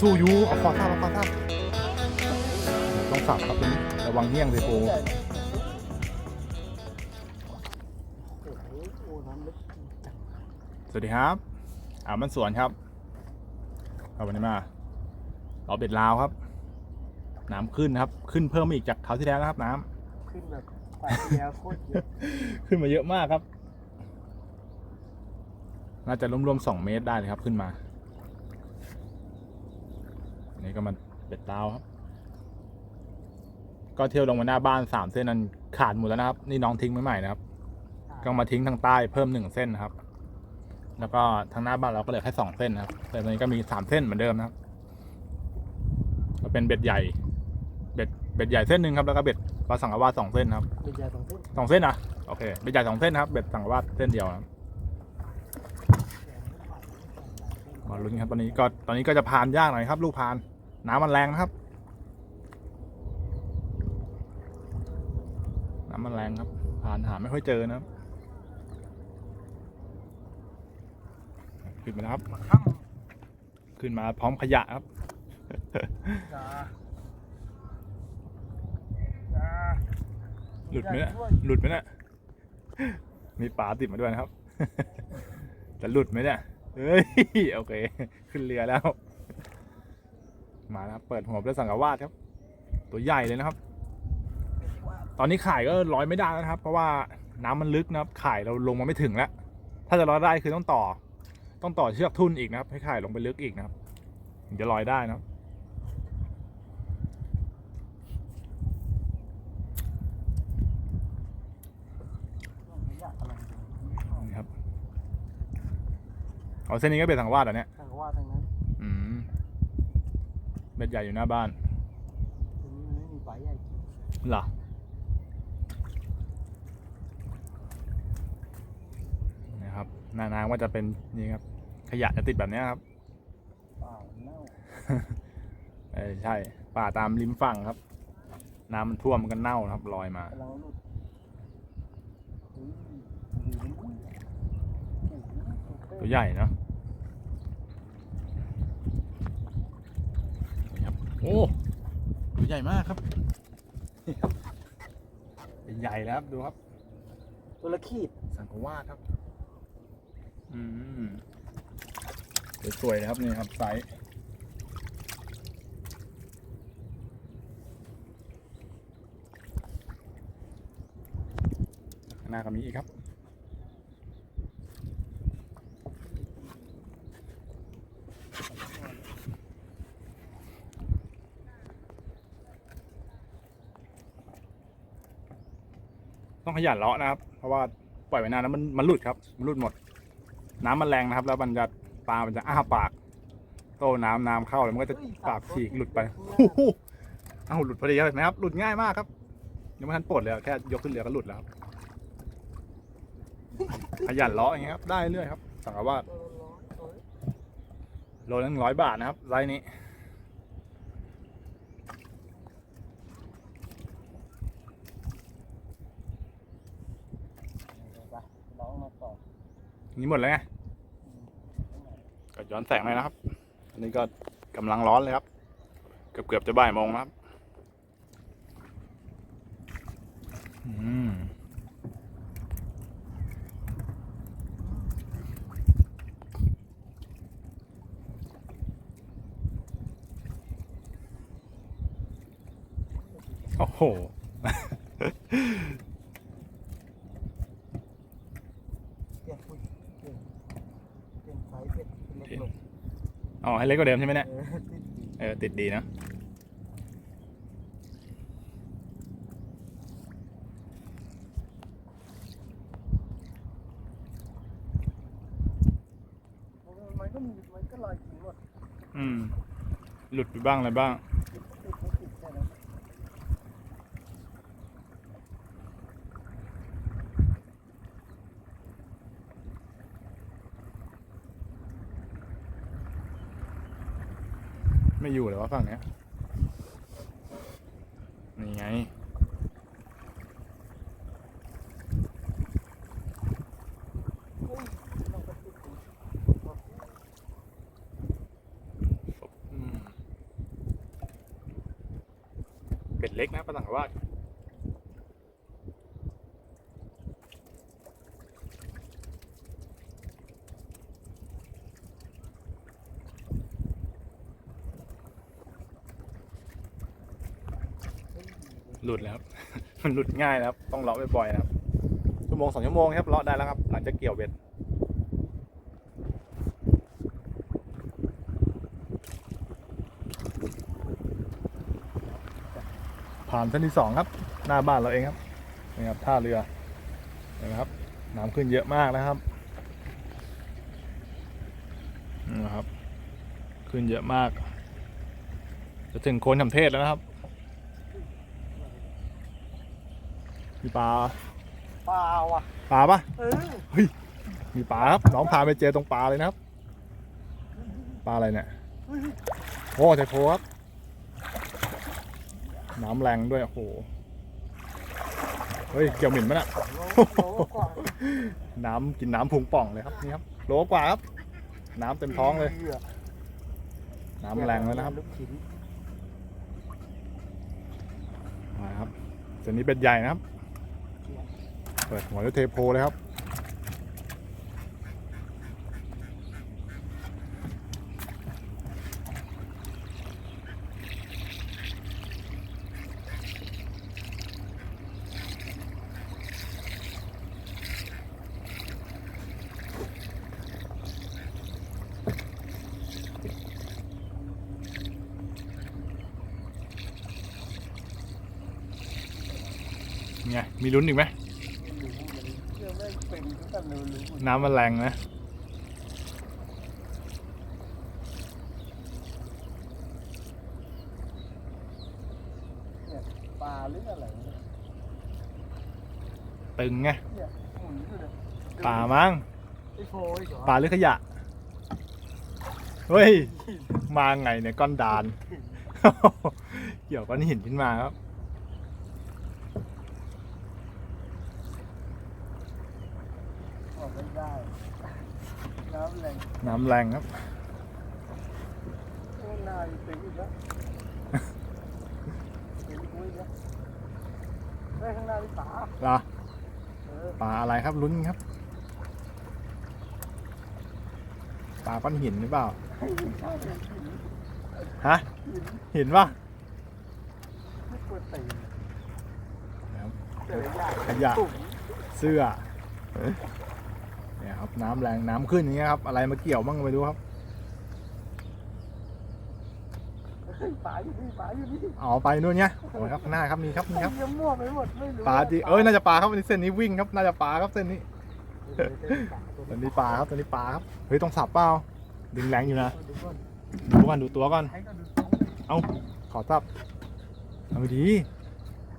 สู้อยูเอาคอท่าบเอาคอท่าบต้องสับครับตรงนี้ระวังเงี้ยงเลยโปโอ้โหโอ้น้ำลึกจังสวัสดีครับ อ่ามันสวนครับเอาวันนี้มาเราเบ็ดลาวครับ น้ำขึ้นครับ ขึ้นเพิ่มมาอีกจากคราวที่แล้วนะครับ น้ำขึ้นแบบปลายเดียวโคตรเยอะขึ้นมาเยอะมากครับ น่าจะรวมๆสองเมตรได้เลยครับ ขึ้นมา อันนี้ก็มันเป็ดดาวครับ ก็เที่ยวลงมาหน้าบ้านสามเส้นนั้นขาดหมดแล้วนะครับ นี่น้องทิ้งไว้ใหม่นะครับ ก็มาทิ้งทางใต้เพิ่มหนึ่งเส้นนะครับ แล้วก็ทางหน้าบ้านเราก็เหลือแค่สองเส้นนะครับ แต่ตอนนี้ก็มีสามเส้นเหมือนเดิมนะครับ ก็เป็นเบ็ดใหญ่ เบ็ดเบ็ดใหญ่เส้นหนึ่งครับ แล้วก็เบ็ดปลาสังกะวาสองเส้นครับเป็นยาสองเส้นสองเส้นนะโอเค เบ็ดใหญ่สองเส้นนะครับ เบ็ดสังกะวาดเส้นเดียวนะครับมา ลุ้นครับตอนนี้ก็ตอนนี้ก็จะพานยากหน่อยครับ ลูกพานน้ำมันแรงนะครับ น้ำมันแรงครับพานหาไม่ค่อยเจอนะครับขึ้นมาแล้วครับค่ขึ้นมาพร้อมขยะครับำยายาหลุดไหมเนี่ยด้วยหลุดไหมเนี่ยมีปลาติดมาด้วยนะครับ จะหลุดไหมเนี่ย เฮ้ยโอเค ขึ้นเรือแล้ว มาแล้วเปิดหัวด้วยสังกวาดครับ ตัวใหญ่เลยนะครับ ตอนนี้ข่ายก็ร้อยไม่ได้แล้วนะครับ เพราะว่าน้ำมันลึกนะครับข่ายเราลงมาไม่ถึงแล้ว ถ้าจะร้อยได้คือต้องต่อ ต้องต่อเชือกทุ่นอีกนะครับ ให้ข่ายลงไปลึกอีกนะครับถึงจะลอยได้นะครับ ยาอะไร นี่ครับ อ๋อเส้นนี้ก็เป็นสังกะวาดเหรอเนี่ยทางว่าทางนั้นอืมเบ็ดใหญ่อยู่หน้าบ้านตรงนี้มันไม่มีปลาใหญ่กินเหรอนะครับหน้าน้ำก็จะเป็นนี่ครับ ขยะจะติดแบบเนี้ยครับเปล่าเน่าเออใช่ ป่าตามริมฝั่งครับ น้ำมันท่วมมันก็เน่านะครับลอยมากำลังหลุดอุ้ยอุ้ยอุ้ยโอ้โห ตัวใหญ่เนาะนี่ครับโอ้ตัวใหญ่มากครับนี่ครับเป็นใหญ่แล้วครับดูครับ ตัวละขีดสังกวาดครับ อืมสวยๆนะครับนี่ครับไซส์ข้างหน้าก็มีอีกครับ ต้องขยันเลาะนะครับ เพราะว่าปล่อยไว้นานแล้วมันมันหลุดครับ มันหลุดหมด น้ำมันแรงนะครับ แล้วมันจะปลา มันจะอ้าปาก โตน้ำน้ำเข้าแล้วมันก็จะปากฉีกหลุดไปโอ้โหเอ้าหลุดพอดีครับเห็นไหมครับ หลุดง่ายมากครับยังไม่ทันปลดเลยอะแค่ยกขึ้นเรือก็หลุดแล้วครับขยันเลาะอย่างเงี้ยครับ ได้เรื่อยครับ สั่งว่าตัวละร้อยตัวละโลนึงร้อยบาทนะครับไซส์นี้ ไปลองมาต่อ นี่หมดแล้วไงก็ย้อนแสงเลยนะครับ อันนี้ก็กำลังร้อนเลยครับ เกือบเกือบๆจะบ่ายโมงแล้วครับ อืมโอ้โห เปลี่ยนคุยเปลี่ยนเปลี่ยนไซส์เปลี่ยนเป็นเล็กลง อ๋อ ให้เล็กกว่าเดิมใช่ไหมเนี่ย เออ ติดดีเออติดดีนะมันก็มีมันก็ลอยกินหมดอืม หลุดไปบ้างอะไรบ้าง ไม่อยู่เลยว่าฝั่งเนี้ยนี่ไง เป็ดเล็กนะประสังวาส หลุดแล้ว มันหลุดง่ายนะครับ ต้องเลาะบ่อยๆนะครับ ชั่วโมงสองชั่วโมงครับเลาะได้แล้วครับ หลังจากเกี่ยวเบ็ดผ่านเส้นที่สองครับ หน้าบ้านเราเองครับนี่ครับท่าเรือนะครับน้ำขึ้นเยอะมากนะครับนี่นะครับ ขึ้นเยอะมาก จะถึงโคนทำเทศแล้วนะครับ มีปลาเปล่าอะปลาปะเออมีปลาครับน้องพาไปเจอตรงปลาเลยนะครับ ปลาอะไรเนี่ยโอ้ไทโพครับน้ำแรงด้วยโอ้โหเฮ้ยเกี่ยวหมิ่นมั้ยน่ะโลกว่าน้ำกินน้ำพุงป่องเลยครับนี่ครับโลกว่าครับ น้ำเต็มท้องเลย น้ำแรงเลยนะครับลูกชิ้นมาครับเส้นนี้เป็นใหญ่นะครับ เปิดหัวด้วยเทโพเลยครับ ไงมีลุ้นอีกไหม เชื่อไม่เป็นก็ต้องรู้รู้น้ำมันแรงนะปลาหรืออะไรเนี่ยตึงไงเนี่ยหมุนอยู่เลยปลามั้งไอ้โฟยเหรอปลาหรือขยะ เฮ้ย มาไงเนี่ยก้อนดาน เกี่ยวก้อนหินขึ้นมาครับ ออก ไม่ได้ น้ำแรงน้ำแรงครับโอ้นายเป็นอีกแล้วเป็นอีกแล้วได้ข้างหน้านี่ปลาเหรอเออปลาอะไรครับลุ้นครับปลาก้อนหินหรือเปล่า ให้มันเข้าไปหินฮะ หินหินปะไม่ควรตีนครับเจอยากขยะ ตุ่มเสื้อ เนี่ยครับน้ำแรงน้ำขึ้นอย่างเงี้ยครับอะไรมาเกี่ยวบ้างก็ไม่รู้ครับเฮ้ยปลาอยู่นี่ปลาอยู่นี่เอาไปนู่นเนี่ยโอ้ยครับข้างหน้าครับมีครับมีครับเยี่ยมมั่วไปหมดไม่รู้ปลาจีเอ้ยน่าจะปลาครับวันนี้เส้นนี้วิ่งครับน่าจะปลาครับเส้นนี้เออเป็นปลาตัวตัวนี้ปลาครับตัวนี้ปลาครับเฮ้ยต้องสับเปล่าดึงแรงอยู่นะดูก่อนดูก่อนดูตัวก่อนให้ก็ดูเอาขอทับเอาดี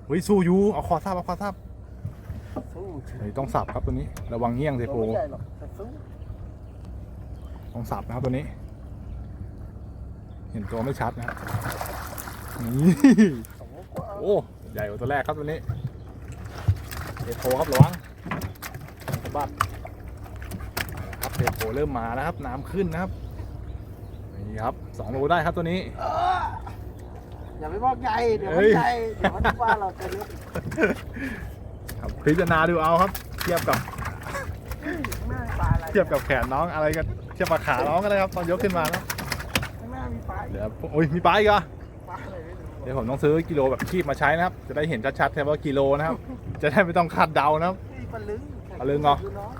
เฮ้ยสู้อยู่เอาคอทับเอาคอทับสู้ เฮ้ยต้องสับครับตัวนี้ ระวังเงี้ยงเทตัวโพไม่ใหญ่หรต้องสับนะครับตัวนี้ เห็นตัวไม่ชัดนะครับนี่โอ้ใหญ่กว่าตัวแรกครับตัวนี้เทโพครับระวังสบัดครับเทโพเริ่มมาแล้วครับ น้ำขึ้นนะครับนี่ครับสองโลได้ครับตัวนี้อย่าไปบอกใหญ่เดี๋ยวมันใหญ่เดี๋ยวมันว่าเราจะเล็ก ครับพิจารณาดูเอาครับ เทียบกับเฮ้ยข้างหน้ามีปลาอะไรเทียบกับแขนน้องอะไรกันเทียบกับขาน้องกันเลยครับตอนยกขึ้นมาแล้วข้างหน้ามีปลาอีกเดี๋ยวโอ้ยมีปลาอีกเหรอปลาอะไรไม่รู้เดี๋ยวผมต้องซื้อกิโลแบบคีบมาใช้นะครับ จะได้เห็นชัดๆแค่ว่ากิโลนะครับ จะได้ไม่ต้องคาดเดานะครับนี่ปลาลึงปลาลึงเหรอดูน้อย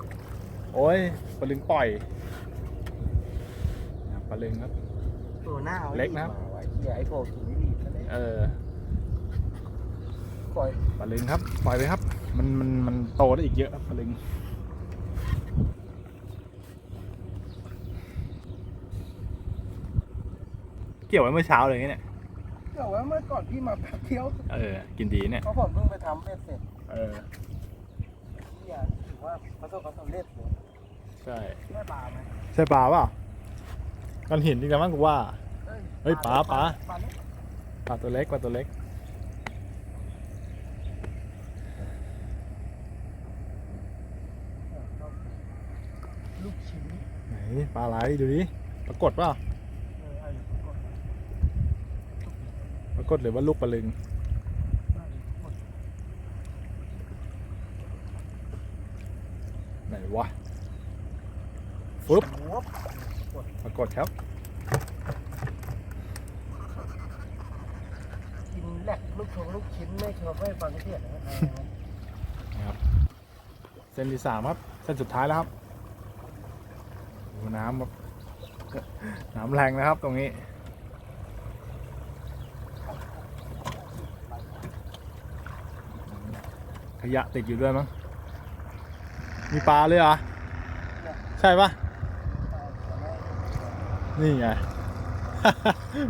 โอ้ยปลาลึงปล่อยปลาลึงครับ ตัวหน้าอาไว้เล็กนะครับมาไว้เขี่ยไอ้โฟกินไม่ดีซะเลยเออปล่อยปลาลึงครับ ปล่อยไปครับ มันมันมันโตได้อีกเยอะครับปลาลึงเกี่ยวไว้เมื่อเช้าเลยเนี่ยเดี๋ยวไว้เมื่อก่อนพี่มาแป๊บเที่ยวเออ กินดีเนี่ย เพราะผมเพิ่งไปทำเบ็ดเสร็จเออ พี่อยถือว่าประสบความสำเร็จเลยใช่ ได้ปลาไหมใช่ปลาเปล่ากันเห็นจริงๆมั้งกูว่า เฮ้ยปลาปลา ปลาเล็ก ปลาตัวเล็กปลาตัวเล็ก นี่ปลาไหลดูดิปรากฏว่าปรากฏหรือว่าลูกปลาลึงไหนวะปึ๊บปรากฏครับกินแหลกลูกชงลูกชิ้นไม่ชอบไม่ฟังเสียงนะครับเส้นที่สามครับ เส้นสุดท้ายแล้วครับ น้ำแบบน้ำแรงนะครับตรงนี้ ขยะติดอยู่ด้วยมั้ง มีปลาเลยเหรอ ใช่ปะนี่ไง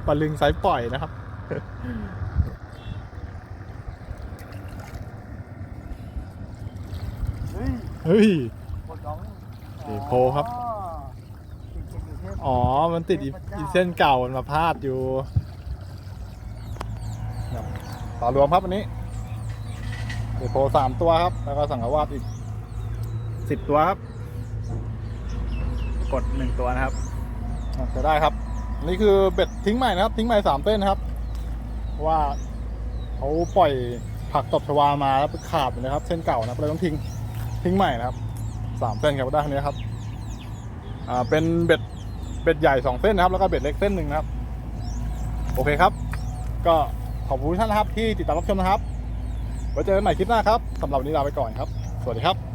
ปลาลึงไซส์ปล่อยนะครับเฮ้ยเฮ้ยกดน้องเอกโพครับติด อยู่เทพอ๋อ มันติดอีอีเส้นเก่ามันมาพาดอยู่ครับต่อรวมครับอันนี้เดโพสามตัวครับ แล้วก็สังกวาดอีกสิบตัวครับ กดหนึ่งตัวนะครับอะจะได้ครับอันนี้คือเบ็ดทิ้งใหม่นะครับ ทิ้งใหม่สามเส้นนะครับเพราะว่าเขาปล่อยผักตบชวามาแล้วไปขาดอยู่นะครับ เส้นเก่านะครับเลยต้องทิ้งทิ้งใหม่นะครับสามเส้นครับได้คันนี้ครับ อ่าเป็นเบ็ด เบ็ดใหญ่สองเส้นนะครับ แล้วก็เบ็ดเล็กเส้นหนึ่งนะครับ โอเคครับ ก็ขอบคุณทุกท่านนะครับที่ติดตามรับชมนะครับไว้เจอกันใหม่คลิปหน้าครับสำหรับวันนี้ลาไปก่อนครับ สวัสดีครับ